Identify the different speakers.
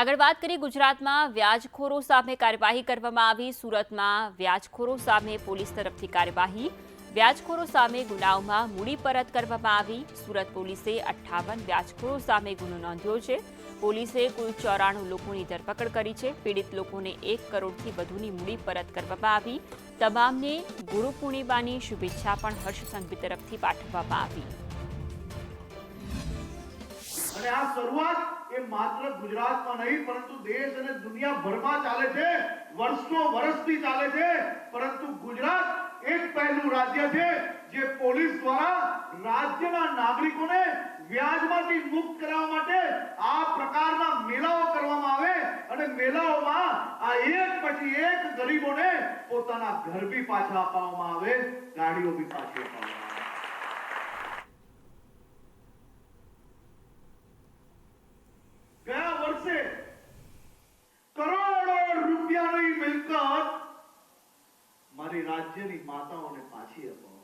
Speaker 1: આગળ વાત કરીએ ગુજરાતમાં વ્યાજખોરો સામે કાર્યવાહી કરવામાં આવી. સુરતમાં વ્યાજખોરો સામે પોલીસ તરફથી કાર્યવાહી. વ્યાજખોરો સામે ગુનાઓમાં મૂડી પરત કરવામાં આવી. સુરત પોલીસે અઠ્ઠાવન વ્યાજખોરો સામે ગુનો નોંધ્યો છે. પોલીસે કુલ ચોરાણું લોકોની ધરપકડ કરી છે. પીડિત લોકોને એક કરોડથી વધુની મૂડી પરત કરવામાં આવી. તમામને ગુરુ પૂર્ણિમાની શુભેચ્છા પણ હર્ષ સંઘવી તરફથી પાઠવવામાં આવી.
Speaker 2: અને આ શરૂઆત એ માત્ર ગુજરાતમાં નહીં, પરંતુ દેશ અને દુનિયાભરમાં ચાલે છે. વર્ષો વર્ષથી ચાલે છે. પરંતુ ગુજરાત એક પહેલું રાજ્ય છે જે પોલીસ દ્વારા રાજ્યના નાગરિકોને વ્યાજમાંથી મુક્ત કરવા માટે આ પ્રકારના મેળાઓ કરવામાં આવે અને મેળાઓમાં આ એક પછી એક ગરીબોને પોતાના ઘર બી પાછા અપાવવામાં આવે, ગાડીઓ બી પાછી અપાવવામાં આવે મારી રાજ્યની માતાઓને પાછી અપાવી.